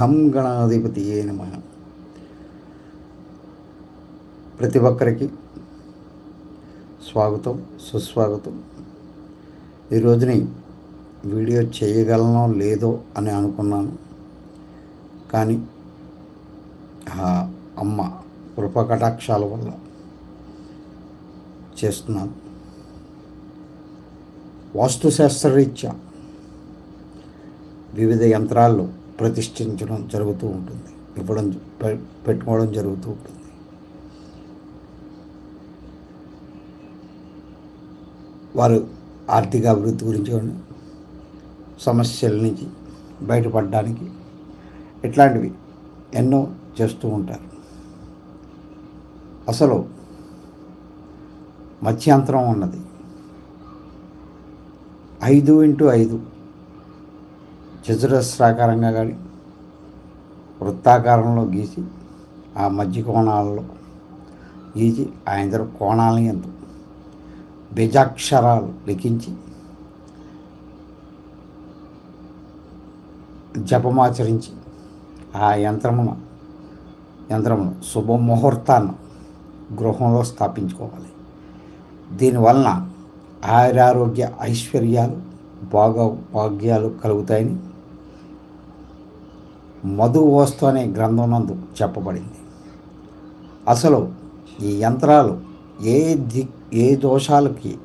ఘం గణాధిపతి ఏ నమ. ప్రతి ఒక్కరికి స్వాగతం సుస్వాగతం. ఈరోజుని వీడియో చేయగలనో లేదో అని అనుకున్నాను. కానీ ఆ అమ్మ కృపకటాక్షాల వల్ల చేస్తున్నాను. వాస్తుశాస్త్రరీత్యా వివిధ యంత్రాల్లో ప్రతిష్ఠించడం జరుగుతూ ఉంటుంది. ఇవ్వడం పెట్టుకోవడం జరుగుతూ ఉంటుంది. వారు ఆర్థిక అభివృద్ధి గురించి సమస్యల నుంచి బయటపడడానికి ఇట్లాంటివి ఎన్నో చేస్తూ ఉంటారు. అసలు మత్స్యాంతరం ఉన్నది ఐదు ఇంటూ ఐదు చతురస్రాకారంగా కానీ వృత్తాకారంలో గీసి ఆ మధ్య కోణాలలో గీసి ఆ ఇద్దరు కోణాలని ఎంత బీజాక్షరాలు లిఖించి జపమాచరించి ఆ యంత్రమును యంత్రమును శుభముహూర్తాన్ని గృహంలో స్థాపించుకోవాలి. దీనివలన ఆయురారోగ్య ఐశ్వర్యాలు భాగ భాగ్యాలు కలుగుతాయని మధువోస్తు అనే గ్రంథం నందు చెప్పబడింది. అసలు ఈ యంత్రాలు ఏ దిక్ ఏ దోషాలకి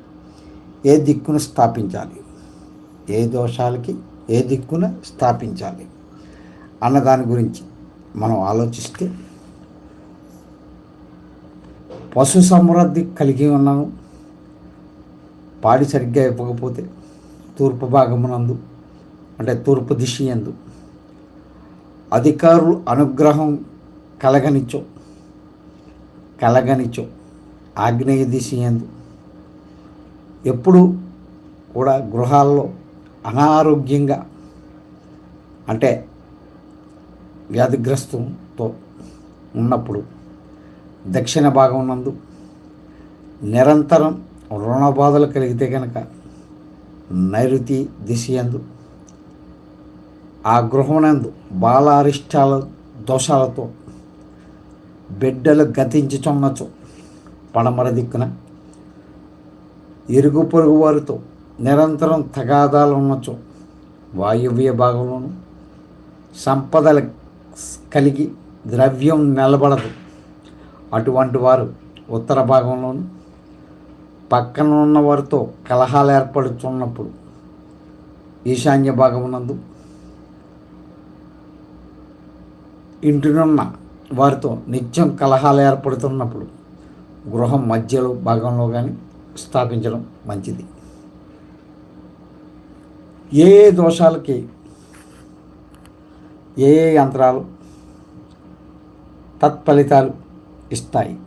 ఏ దిక్కును స్థాపించాలి? ఏ దోషాలకి ఏ దిక్కున స్థాపించాలి? అన్న దాని గురించి మనం ఆలోచిస్తే పశు సమృద్ధి కలిగి ఉన్నాను పాడి సరిగ్గా ఇవ్వకపోతే తూర్పు భాగమునందు అంటే తూర్పు దిశ ఎందు అధికారులు అనుగ్రహం కలగనిచో కలగనిచో ఆగ్నేయ దిశయందు ఎప్పుడు కూడా గృహాల్లో అనారోగ్యంగా అంటే వ్యాధిగ్రస్తంతో ఉన్నప్పుడు దక్షిణ భాగం నందు నిరంతరం రుణ బాధలు కలిగితే కనుక నైరుతి దిశయందు ఆ గృహమునందు బాలారిష్టాల దోషాలతో బిడ్డలు గతించుచున్నచో పడమర దిక్కున ఇరుగు పొరుగు వారితో నిరంతరం తగాదాలు ఉన్నచో వాయువ్య భాగంలోను సంపదలు కలిగి ద్రవ్యం నిలబడదు. అటువంటి వారు ఉత్తర భాగంలోను పక్కన ఉన్న వారితో కలహాలు ఏర్పడుతున్నప్పుడు ఈశాన్య భాగమునందు ఇంటినున్న వారితో నిత్యం కలహాలు ఏర్పడుతున్నప్పుడు గృహం మధ్యలో భాగంలో కానీ స్థాపించడం మంచిది. ఏ ఏ దోషాలకి ఏ ఏ యంత్రాలు తత్ఫలితాలు ఇస్తాయి?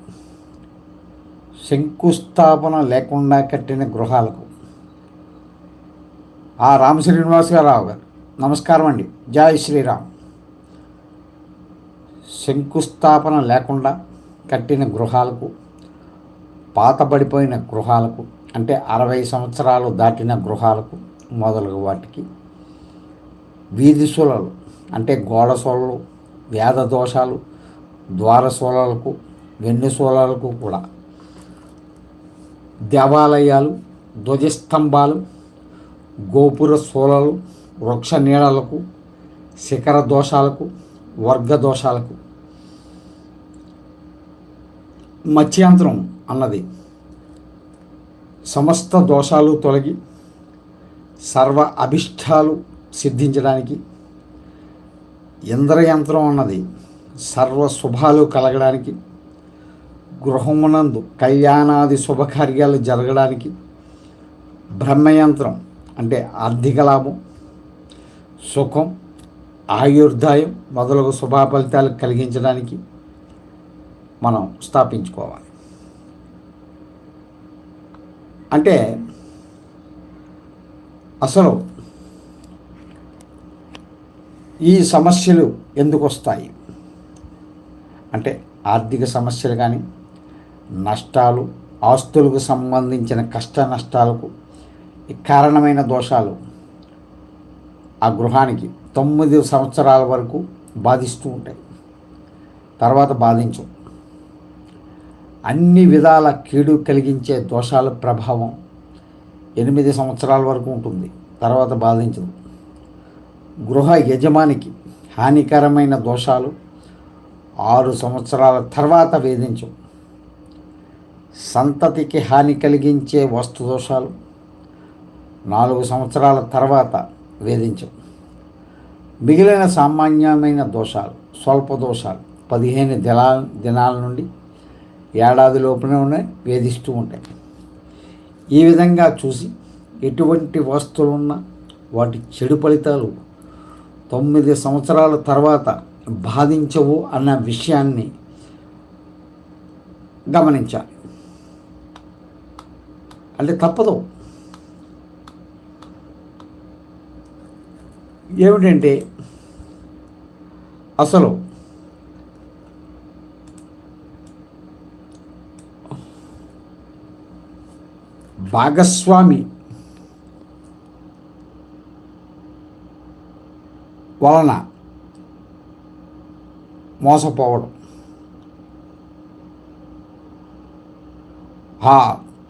శంకుస్థాపన లేకుండా కట్టిన గృహాలకు. ఆ రామ శ్రీనివాసరావు గారు నమస్కారం అండి జై శ్రీరామ్. శంకుస్థాపన లేకుండా కట్టిన గృహాలకు పాతబడిపోయిన గృహాలకు అంటే అరవై సంవత్సరాలు దాటిన గృహాలకు మొదలగు వాటికి వీధి సూలలు అంటే గోడ సూలలు వేద దోషాలు ద్వార సూలలకు వెన్ను కూడా దేవాలయాలు ధ్వజస్తంభాలు గోపుర సోలలు వృక్ష నీడలకు శిఖర దోషాలకు వర్గ దోషాలకు మత్స్యాంతరం అన్నది. సమస్త దోషాలు తొలగి సర్వ అభిష్టాలు సిద్ధించడానికి ఇంద్రయంత్రం అన్నది సర్వ శుభాలు కలగడానికి గృహమునందు కళ్యాణాది శుభకార్యాలు జరగడానికి బ్రహ్మయంత్రం అంటే ఆర్థిక లాభం సుఖం ఆయుర్దాయం మొదలగు శుభ ఫలితాలు కలిగించడానికి మనం స్థాపించుకోవాలి. అంటే అసలు ఈ సమస్యలు ఎందుకు వస్తాయి? అంటే ఆర్థిక సమస్యలు కానీ నష్టాలు ఆస్తులకు సంబంధించిన కష్ట నష్టాలకు కారణమైన దోషాలు ఆ గృహానికి తొమ్మిది సంవత్సరాల వరకు బాధిస్తూ ఉంటాయి. తర్వాత బాధించవు అన్ని విధాల కీడు కలిగించే దోషాల ప్రభావం ఎనిమిది సంవత్సరాల వరకు ఉంటుంది. తర్వాత బాధించదు. గృహ యజమానికి హానికరమైన దోషాలు ఆరు సంవత్సరాల తర్వాత వేధించవు. సంతతికి హాని కలిగించే వస్తు దోషాలు నాలుగు సంవత్సరాల తర్వాత వేధించవు. మిగిలిన సామాన్యమైన దోషాలు స్వల్ప దోషాలు పదిహేను దినాల దినాల నుండి ఏడాది లోపునే ఉన్నాయి వేధిస్తూ ఉంటాయి. ఈ విధంగా చూసి ఎటువంటి వస్తువులున్నా వాటి చెడు ఫలితాలు తొమ్మిది సంవత్సరాల తర్వాత బాధించవు అన్న విషయాన్ని గమనించాలి. అంటే తప్పదు. ఏమిటంటే అసలు భాగస్వామి. వలన మోసపోవడం.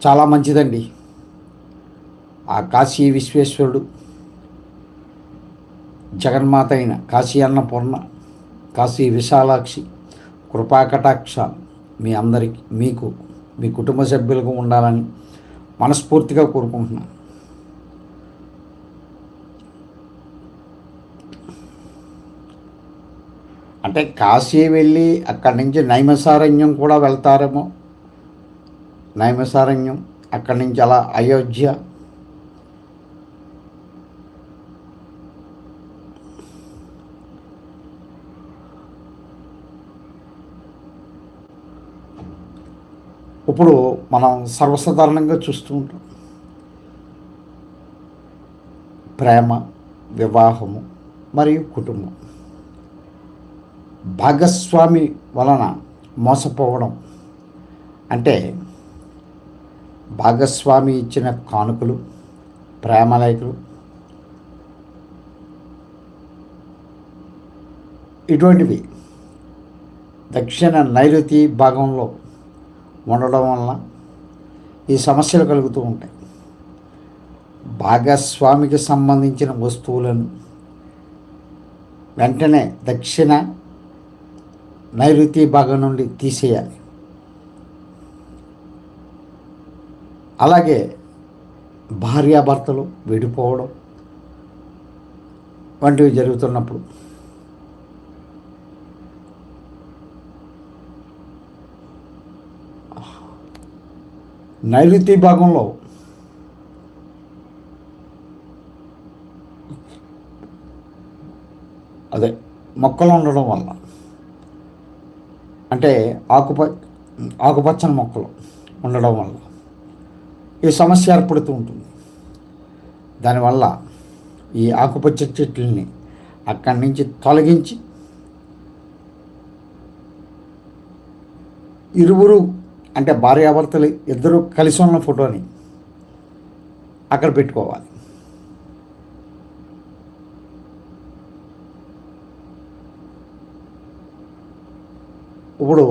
చాలా మంచిదండి. ఆ కాశీ విశ్వేశ్వరుడు జగన్మాత అయిన కాశీ అన్నపూర్ణ కాశీ విశాలాక్షి కృపాకటాక్ష మీ అందరికీ మీకు మీ కుటుంబ సభ్యులకు ఉండాలని మనస్ఫూర్తిగా కోరుకుంటున్నాను అంటే కాశీ వెళ్ళి అక్కడి నుంచి నైమసారణ్యం కూడా వెళ్తారేమో? నైమసారణ్యం అక్కడి నుంచి అలా అయోధ్య ఇప్పుడు మనం సర్వసాధారణంగా చూస్తూ ఉంటాం. ప్రేమ వివాహము మరియు కుటుంబం. భాగస్వామి వలన మోసపోవడం అంటే భాగస్వామి ఇచ్చిన కానుకలు ప్రేమలైకులు ఇటువంటివి. దక్షిణ నైరుతి భాగంలో ఉండడం వలన ఈ సమస్యలు కలుగుతూ ఉంటాయి. భాగస్వామికి సంబంధించిన వస్తువులను వెంటనే దక్షిణ నైరుతి భాగం నుండి తీసేయాలి. అలాగే భార్యాభర్తలు విడిపోవడం వంటివి జరుగుతున్నప్పుడు నైరుతి భాగంలో అదే మొక్కలు ఉండడం వల్ల. అంటే ఆకుప ఆకుపచ్చని మొక్కలు ఉండడం వల్ల ఈ సమస్య ఏర్పడుతూ ఉంటుంది. దానివల్ల ఈ ఆకుపచ్చ చెట్లని అక్కడి నుంచి తొలగించి ఇరువురు అంటే భార్యాభర్తలు ఇద్దరు కలిసి ఉన్న ఫోటోని అక్కడ పెట్టుకోవాలి. ఇప్పుడు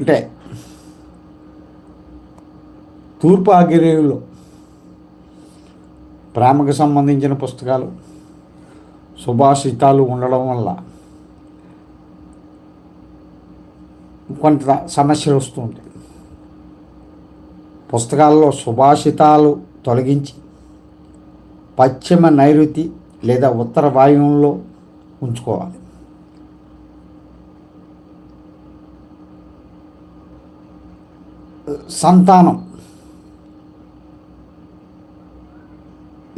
అంటే తూర్పు ఆగిరేయులో ప్రేమకు సంబంధించిన పుస్తకాలు సుభాషితాలు ఉండడం వల్ల కొంత సమస్యలు వస్తూ ఉంటాయి పుస్తకాల్లో సుభాషితాలు తొలగించి పశ్చిమ నైరుతి లేదా ఉత్తర వాయువులో ఉంచుకోవాలి. సంతానం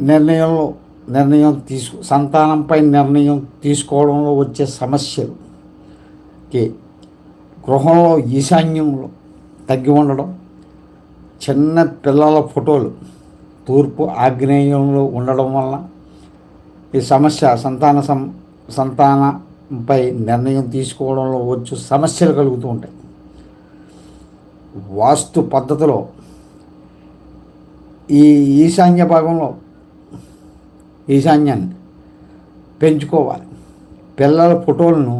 నిర్ణయంలో నిర్ణయం తీసుకు సంతానంపై నిర్ణయం తీసుకోవడంలో వచ్చే సమస్యలుకి గృహంలో ఈశాన్యంలో తగ్గి ఉండడం చిన్న పిల్లల ఫోటోలు తూర్పు ఆగ్నేయంలో ఉండడం వల్ల ఈ సమస్య సంతాన సం సంతానంపై నిర్ణయం తీసుకోవడంలో వచ్చు సమస్యలు కలుగుతూ ఉంటాయి. వాస్తు పద్ధతిలో ఈ ఈశాన్య భాగంలో ఈశాన్యాన్ని పెంచుకోవాలి పిల్లల ఫోటోలను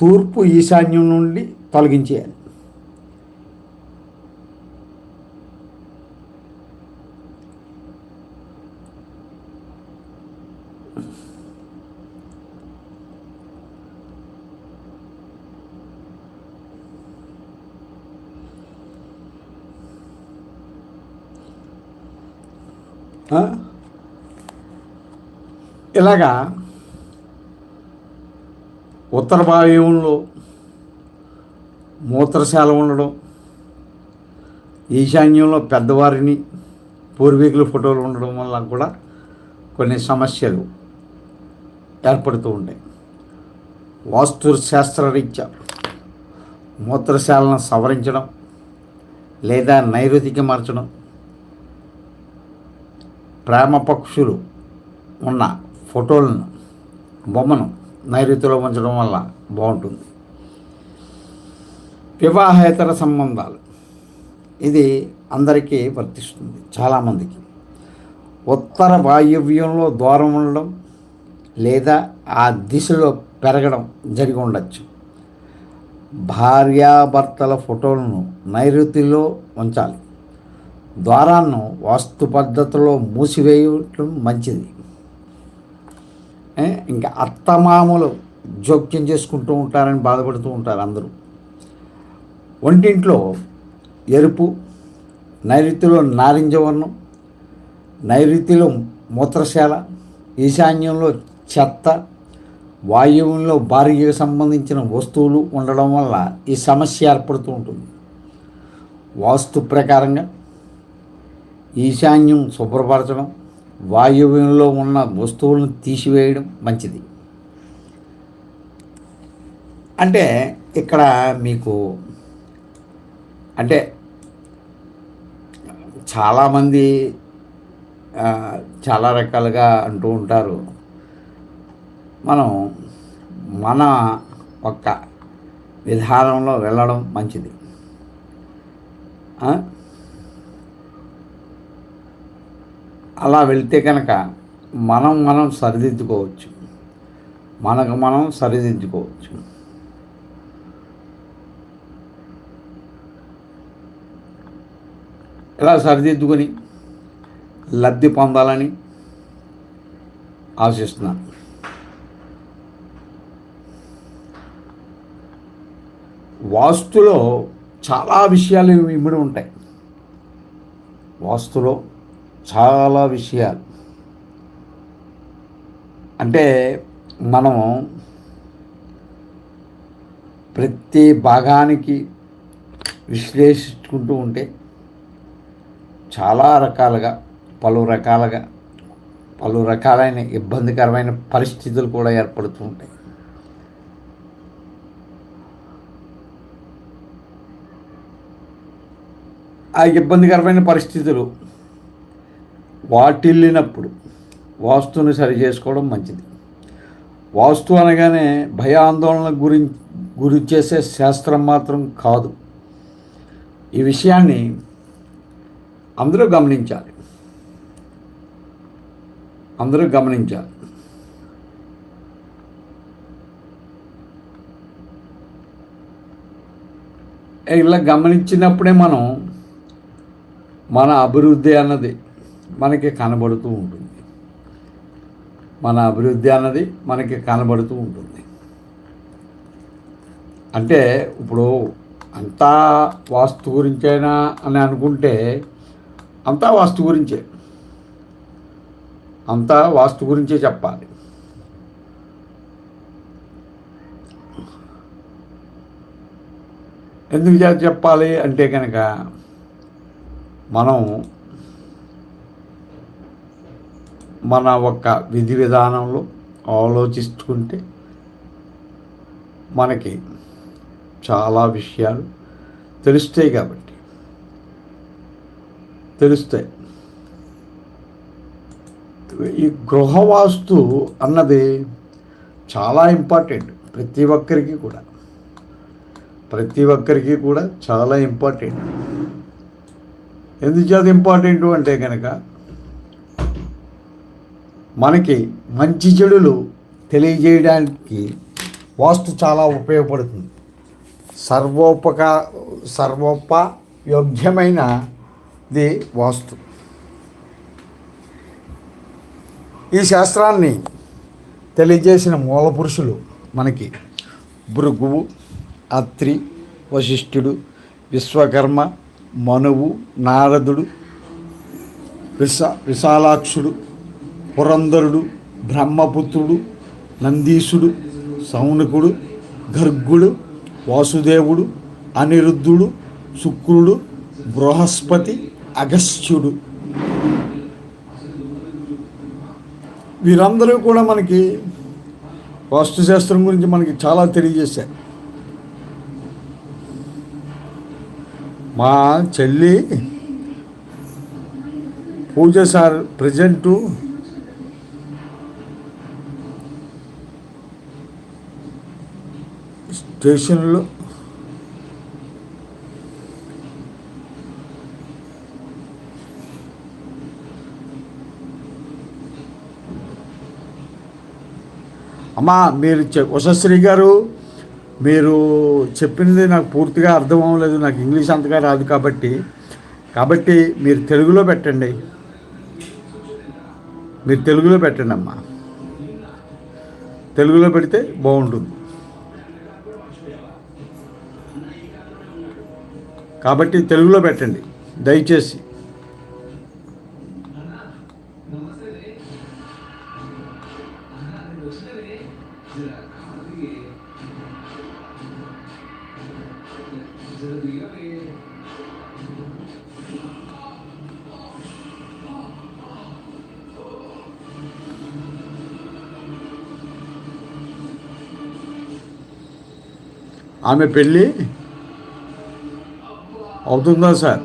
తూర్పు ఈశాన్యం నుండి తొలగించేయాలి Huh? ఇలాగా ఉత్తర భాగంలో మూత్రశాల ఉండడం ఈశాన్యంలో పెద్దవారిని పూర్వీకుల ఫోటోలు ఉండడం వల్ల కూడా కొన్ని సమస్యలు ఏర్పడుతూ ఉంటాయి. వాస్తు శాస్త్రరీత్యా మూత్రశాలను సవరించడం లేదా నైరుతికి మార్చడం ప్రేమ పక్షులు ఉన్న ఫోటోలను బొమ్మను నైరుతిలో ఉంచడం వల్ల బాగుంటుంది. వివాహేతర సంబంధాలు. ఇది అందరికీ వర్తిస్తుంది చాలామందికి. ఉత్తర వాయువ్యంలో దూరం ఉండడం లేదా ఆ దిశలో పెరగడం జరిగి ఉండొచ్చు. భార్యాభర్తల ఫోటోలను నైరుతిలో ఉంచాలి. ద్వారాలను వాస్తు పద్ధతిలో మూసివేయటం మంచిది. ఇంకా అత్తమామలు జోక్యం చేసుకుంటూ ఉంటారని బాధపడుతూ ఉంటారు అందరూ. వంటింట్లో ఎరుపు నైరుతిలో నారింజ వర్ణం నైరుతిలో మూత్రశాల ఈశాన్యంలో చెత్త వాయువులో భార్యకు సంబంధించిన వస్తువులు ఉండడం వల్ల ఈ సమస్య ఏర్పడుతూ ఉంటుంది. వాస్తు ప్రకారంగా ఈశాన్యం శుభ్రపరచడం వాయువ్యంలో ఉన్న వస్తువులను తీసివేయడం మంచిది. అంటే ఇక్కడ మీకు అంటే చాలామంది చాలా రకాలుగా అంటూ ఉంటారు. మనం మన ఒక్క విధానంలో వెళ్ళడం మంచిది ఆ? అలా వెళ్తే కనుక మనం మనం సరిదిద్దుకోవచ్చు. మనకు మనం సరిదిద్దుకోవచ్చు. ఇలా సరిదిద్దుకొని? లబ్ధి పొందాలని ఆశిస్తున్నాను. వాస్తులో చాలా విషయాలు ఇమిడి ఉంటాయి. వాస్తులో చాలా విషయాలు. అంటే మనం ప్రతి భాగానికి విశ్లేషించుకుంటూ ఉంటే చాలా రకాలుగా పలు రకాలుగా పలు రకాలైన ఇబ్బందికరమైన పరిస్థితులు కూడా ఏర్పడుతూ ఉంటాయి. ఆ ఇబ్బందికరమైన పరిస్థితులు వాటిల్లినప్పుడు వాస్తుని సరి చేసుకోవడం మంచిది. వాస్తు అనగానే భయాందోళన గురి గురి చేసే శాస్త్రం మాత్రం కాదు. ఈ విషయాన్ని అందరూ గమనించాలి. అందరూ గమనించాలి. ఇలా గమనించినప్పుడే మనం మన అభివృద్ధి అన్నది మనకి కనబడుతూ ఉంటుంది. మన అభివృద్ధి అన్నది మనకి కనబడుతూ ఉంటుంది. అంటే ఇప్పుడు అంతా వాస్తు గురించేనా అని అనుకుంటే అంతా వాస్తు గురించే. అంతా వాస్తు గురించే చెప్పాలి. ఎందుకు చెప్పాలి అంటే కనుక మనం మన ఒక విధి విధానంలో ఆలోచిస్తుంటే మనకి చాలా విషయాలు తెలుస్తాయి కాబట్టి. తెలుస్తాయి. ఈ గృహవాస్తు అన్నది చాలా ఇంపార్టెంట్ ప్రతి ఒక్కరికి కూడా. ప్రతి ఒక్కరికి కూడా చాలా ఇంపార్టెంట్. ఎందుచేత ఇంపార్టెంట్ అంటే కనుక మనకి మంచి చెడులు తెలియజేయడానికి వాస్తు చాలా ఉపయోగపడుతుంది. సర్వోపకా సర్వోపయోగ్యమైనది వాస్తు. ఈ శాస్త్రాన్ని తెలియజేసిన మూల పురుషులు మనకి భృగువు అత్రి వశిష్ఠుడు విశ్వకర్మ మనువు నారదుడు విశ విశాలాక్షుడు పురంధరుడు బ్రహ్మపుత్రుడు నందీశుడు సౌనకుడు గర్గుడు వాసుదేవుడు అనిరుద్ధుడు శుక్రుడు బృహస్పతి అగస్త్యుడు. వీరందరూ కూడా మనకి వాస్తుశాస్త్రం గురించి మనకి చాలా తెలియజేశారు. మా చెల్లి పూజ సార్ ప్రజెంటు స్టేషన్లో అమ్మా మీరు చె- ఉషశ్రీ గారు మీరు చెప్పింది నాకు పూర్తిగా అర్థం అవ్వలేదు నాకు ఇంగ్లీష్ అంతగా రాదు కాబట్టి. కాబట్టి మీరు తెలుగులో పెట్టండి. మీరు తెలుగులో పెట్టండి అమ్మా. తెలుగులో పెడితే బాగుంటుంది. కాబట్టి తెలుగులో పెట్టండి దయచేసి. ఆమె పెళ్ళి అవుతుందా సార్?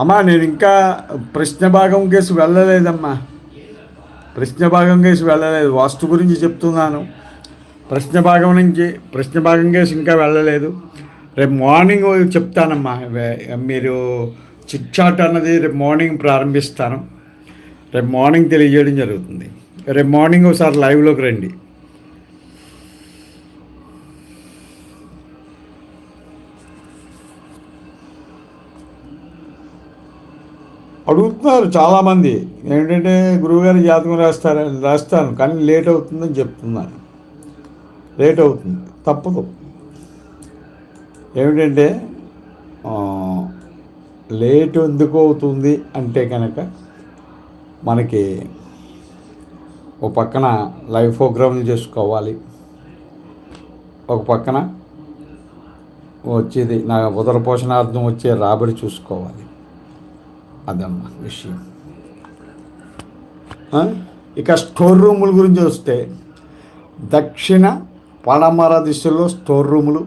అమ్మా నేను ఇంకా ప్రశ్న భాగం కేసు వెళ్ళలేదమ్మా. ప్రశ్న భాగం కేసు వెళ్ళలేదు. వాస్తు గురించి చెప్తున్నాను. ప్రశ్న భాగం నుంచి ప్రశ్న భాగం కేసు ఇంకా వెళ్ళలేదు. రేపు మార్నింగ్ చెప్తానమ్మా. మీరు చిట్ చాట్ అన్నది రేపు మార్నింగ్ ప్రారంభిస్తాను. రేపు మార్నింగ్ తెలియజేయడం జరుగుతుంది. రేపు మార్నింగ్ ఒకసారి లైవ్లోకి రండి. అడుగుతున్నారు చాలామంది. ఏంటంటే గురువుగారి జాతకం రాస్తారని రాస్తాను కానీ లేట్ అవుతుందని చెప్తున్నాను లేట్ అవుతుంది. తప్పదు. ఏమిటంటే లేట్ ఎందుకు అవుతుంది అంటే కనుక మనకి ఒక పక్కన లైవ్ ప్రోగ్రామ్లు చేసుకోవాలి. ఒక పక్కన వచ్చేది నా ఉదర పోషణార్థం వచ్చే రాబడి చూసుకోవాలి. అదమ్మా విషయం. ఇక స్టోర్ రూముల గురించి వస్తే దక్షిణ పడమర దిశలో స్టోర్ రూములు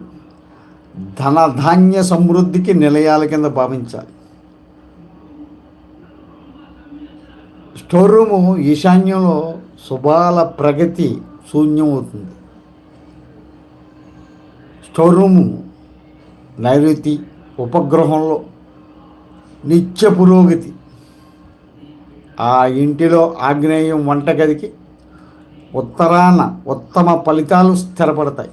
ధనధాన్య సమృద్ధికి నిలయాల కింద భావించాలి. స్టోర్ రూము ఈశాన్యంలో శుభాల ప్రగతి శూన్యం అవుతుంది. స్టోర్ రూము నైరుతి ఉపగ్రహంలో నిత్య పురోగతి. ఆ ఇంటిలో ఆగ్నేయం వంటగదికి ఉత్తరాన ఉత్తమ ఫలితాలు స్థిరపడతాయి.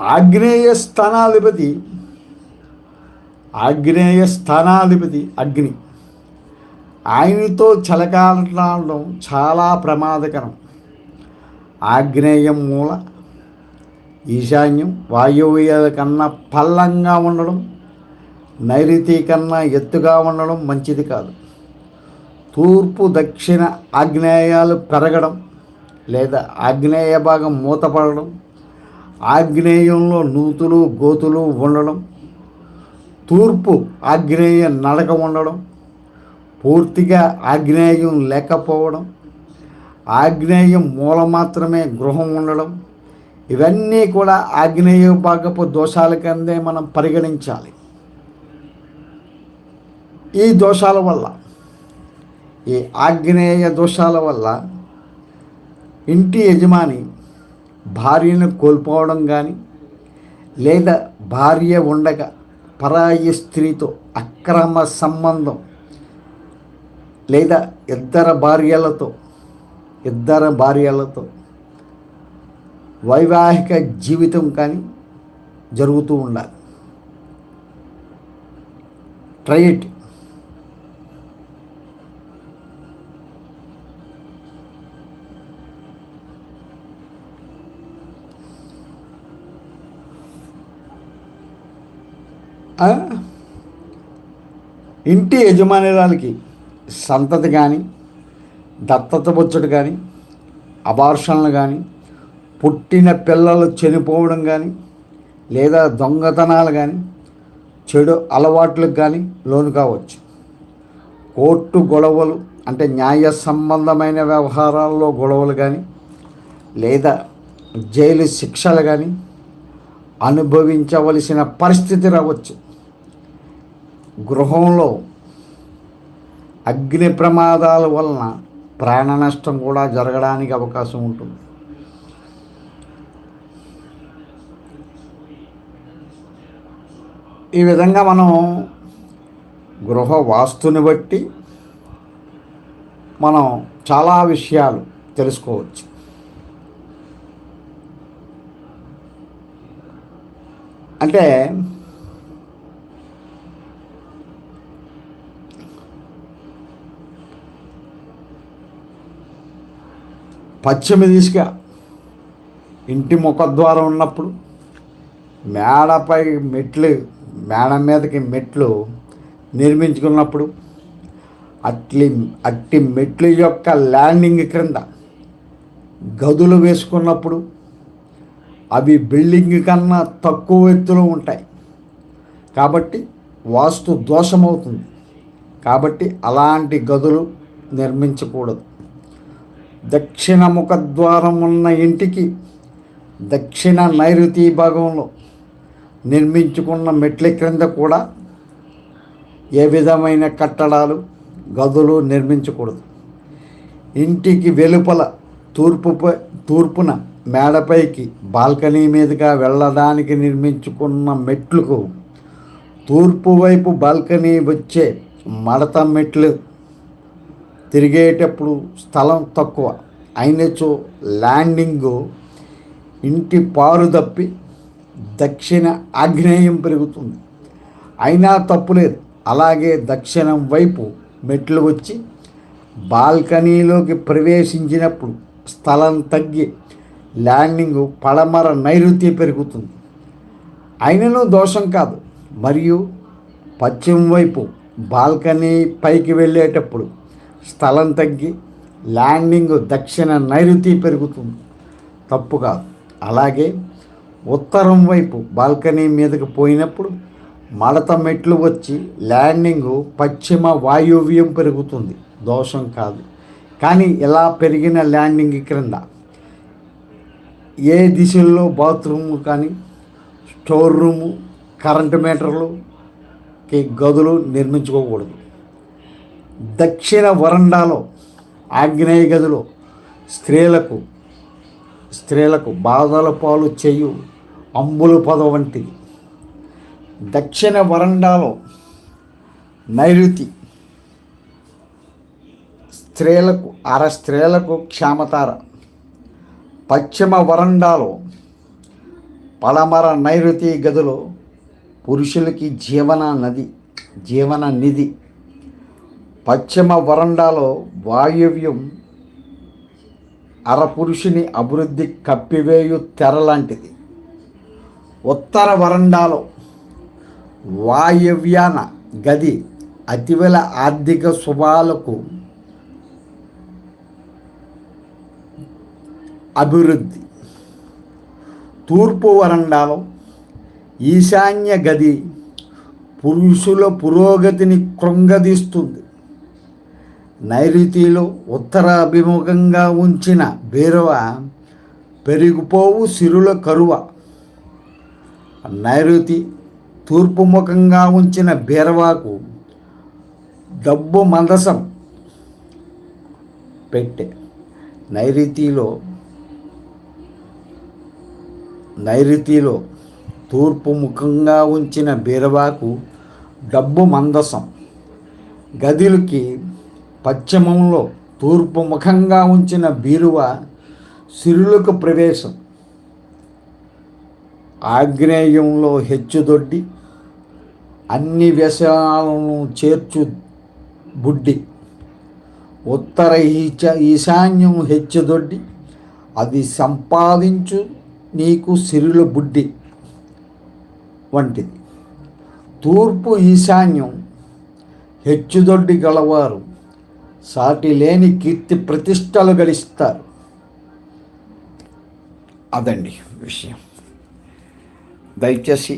ఆగ్నేయ స్థానాధిపతి ఆగ్నేయ స్థానాధిపతి అగ్ని. ఆయనతో చలకాలడం చాలా ప్రమాదకరం. ఆగ్నేయం మూల ఈశాన్యం వాయువ్యాల కన్నా పల్లంగా ఉండడం నైరుతి కన్నా ఎత్తుగా ఉండడం మంచిది కాదు. తూర్పు దక్షిణ ఆగ్నేయాలు పెరగడం లేదా ఆగ్నేయ భాగం మూతపడడం ఆగ్నేయంలో నూతులు గోతులు ఉండడం తూర్పు ఆగ్నేయ నడక ఉండడం పూర్తిగా ఆగ్నేయం లేకపోవడం ఆగ్నేయం మూల మాత్రమే గృహం ఉండడం ఇవన్నీ కూడా ఆగ్నేయ భాగపు దోషాల కిందే మనం పరిగణించాలి. ఈ దోషాల వల్ల ఈ ఆగ్నేయ దోషాల వల్ల ఇంటి యజమాని భార్యను కోల్పోవడం కానీ లేదా భార్య ఉండగా పరాయి స్త్రీతో అక్రమ సంబంధం లేదా ఇద్దరు భార్యలతో ఇద్దరు భార్యలతో వైవాహిక జీవితం కానీ జరుగుతూ ఉండాలి. ట్రై ఇట్ ఇంటి యజమానురాలకి సంతతి కానీ దత్తత బొచ్చడు కానీ అబార్షన్లు కానీ పుట్టిన పిల్లలు చనిపోవడం కానీ లేదా దొంగతనాలు కానీ చెడు అలవాట్లకు కానీ లోను కావచ్చు. కోర్టు గొడవలు అంటే న్యాయ సంబంధమైన వ్యవహారాల్లో గొడవలు కానీ లేదా జైలు శిక్షలు కానీ అనుభవించవలసిన పరిస్థితి రావచ్చు. గృహంలో అగ్ని ప్రమాదాల వలన ప్రాణ నష్టం కూడా జరగడానికి అవకాశం ఉంటుంది. ఈ విధంగా మనం గృహ వాస్తుని బట్టి మనం చాలా విషయాలు తెలుసుకోవచ్చు. అంటే పశ్చిమ దిశగా ఇంటి ముఖద్వారం ఉన్నప్పుడు మేడపై మెట్లు మేడం మీదకి మెట్లు నిర్మించుకున్నప్పుడు అట్లి అట్టి మెట్ల యొక్క ల్యాండింగ్ క్రింద గదులు వేసుకున్నప్పుడు అవి బిల్డింగ్ కన్నా తక్కువ ఎత్తులో ఉంటాయి. కాబట్టి వాస్తు దోషమవుతుంది. కాబట్టి అలాంటి గదులు నిర్మించకూడదు. దక్షిణ ముఖద్వారం ఉన్న ఇంటికి దక్షిణ నైరుతి భాగంలో నిర్మించుకున్న మెట్ల క్రింద కూడా ఏ విధమైన కట్టడాలు గదులు నిర్మించకూడదు. ఇంటికి వెలుపల తూర్పు తూర్పున మేడపైకి బాల్కనీ మీదుగా వెళ్ళడానికి నిర్మించుకున్న మెట్లకు తూర్పు వైపు బాల్కనీ వచ్చే మడత మెట్లు తిరిగేటప్పుడు స్థలం తక్కువ. అయినచో ల్యాండింగు ఇంటి పారు తప్పి దక్షిణ ఆగ్నేయం పెరుగుతుంది. అయినా తప్పులేదు అలాగే దక్షిణం వైపు మెట్లు వచ్చి బాల్కనీలోకి ప్రవేశించినప్పుడు స్థలం తగ్గి ల్యాండింగ్ పడమర నైరుతి పెరుగుతుంది. అయినను దోషం కాదు. మరియు పశ్చిమ వైపు బాల్కనీ పైకి వెళ్ళేటప్పుడు స్థలం తగ్గి ల్యాండింగ్ దక్షిణ నైరుతి పెరుగుతుంది. తప్పు కాదు. అలాగే ఉత్తరం వైపు బాల్కనీ మీదకి పోయినప్పుడు మడత మెట్లు వచ్చి ల్యాండింగ్ పశ్చిమ వాయువ్యం పెరుగుతుంది. దోషం కాదు. కానీ ఇలా పెరిగిన ల్యాండింగ్ క్రింద? ఏ దిశల్లో బాత్రూమ్ కానీ స్టోర్ రూము కరెంటు మీటర్లుకి గదులు నిర్మించుకోకూడదు. దక్షిణ వరండాలో ఆగ్నేయ గదిలో స్త్రీలకు స్త్రీలకు బాధల పాలు చేయు అంబుల పద వంటిది దక్షిణ వరండాలో నైరుతి స్త్రీలకు అర స్త్రీలకు క్షామతార. పశ్చిమ వరండాలో పలమర నైరుతి గదిలో పురుషులకి జీవన నది జీవన నిధి. పశ్చిమ వరండాలో వాయువ్యం అరపురుషుని అభివృద్ధి కప్పివేయు తెర లాంటిది. ఉత్తర వరండాలో వాయవ్యాన గది అతివల ఆర్థిక శుభాలకు అభివృద్ధి. తూర్పు వరండాలో ఈశాన్య గది పురుషుల పురోగతిని కృంగదీస్తుంది. నైరుతిలో ఉత్తర అభిముఖంగా ఉంచిన బీరవ పెరిగిపోవు సిరుల కరువ. నైరుతి తూర్పుముఖంగా ఉంచిన బీరవాకు డబ్బు మందసం పెట్టే. నైరుతిలో నైరుతిలో తూర్పు ముఖంగా ఉంచిన బీరవాకు డబ్బు మందసం. గదిలకి పశ్చిమంలో తూర్పు ముఖంగా ఉంచిన బీరువ సిరులకు ప్రవేశం. ఆగ్నేయంలో హెచ్చుదొడ్డి అన్ని వ్యసనాలను చేర్చు బుడ్డి. ఉత్తర ఈచ ఈశాన్యం హెచ్చుదొడ్డి అది సంపాదించు నీకు సిరుల బుడ్డి వంటిది. తూర్పు ఈశాన్యం హెచ్చుదొడ్డి గలవారు సాటి లేని కీర్తి ప్రతిష్టలు గడిస్తారు. అదండి విషయం. దయచేసి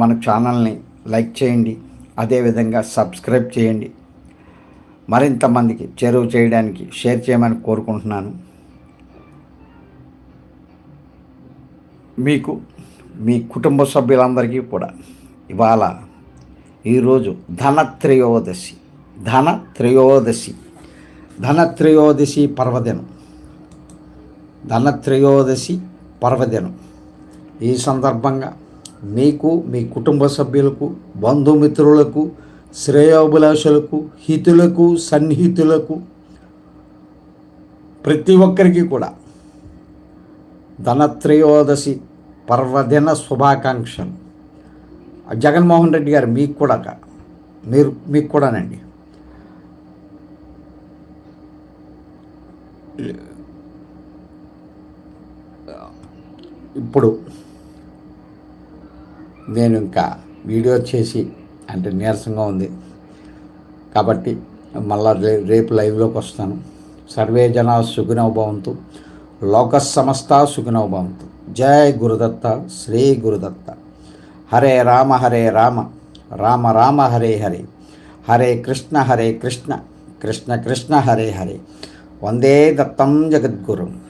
మన ఛానల్ని లైక్ చేయండి అదేవిధంగా సబ్స్క్రైబ్ చేయండి. మరింత మందికి చేరువ చేయడానికి షేర్ చేయమని కోరుకుంటున్నాను. మీకు మీ కుటుంబ సభ్యులందరికీ కూడా ఇవాళ ఈరోజు ధన త్రయోదశి ధన త్రయోదశి ధన త్రయోదశి పర్వదినం ధన త్రయోదశి పర్వదినం. ఈ సందర్భంగా మీకు మీ కుటుంబ సభ్యులకు బంధుమిత్రులకు శ్రేయోభిలాషులకు హితులకు సన్నిహితులకు ప్రతి ఒక్కరికి కూడా ధనత్రయోదశి పర్వదిన శుభాకాంక్షలు. జగన్మోహన్ రెడ్డి గారు మీకు కూడా మీరు మీకు కూడానండి. ఇప్పుడు నేను ఇంకా వీడియో చేసి అంటే నీరసంగా ఉంది. కాబట్టి మళ్ళా రే రేపు లైవ్లోకి వస్తాను. సర్వే జన సుగుణవభవంతు లోక సమస్త సుగుణవభవంతు జయ గురుదత్త శ్రీ గురుదత్త. హరే రామ హరే రామ. రామ రామ హరే హరే. హరే కృష్ణ హరే కృష్ణ. కృష్ణ కృష్ణ హరే హరే. వందే దత్తం జగద్గురుం.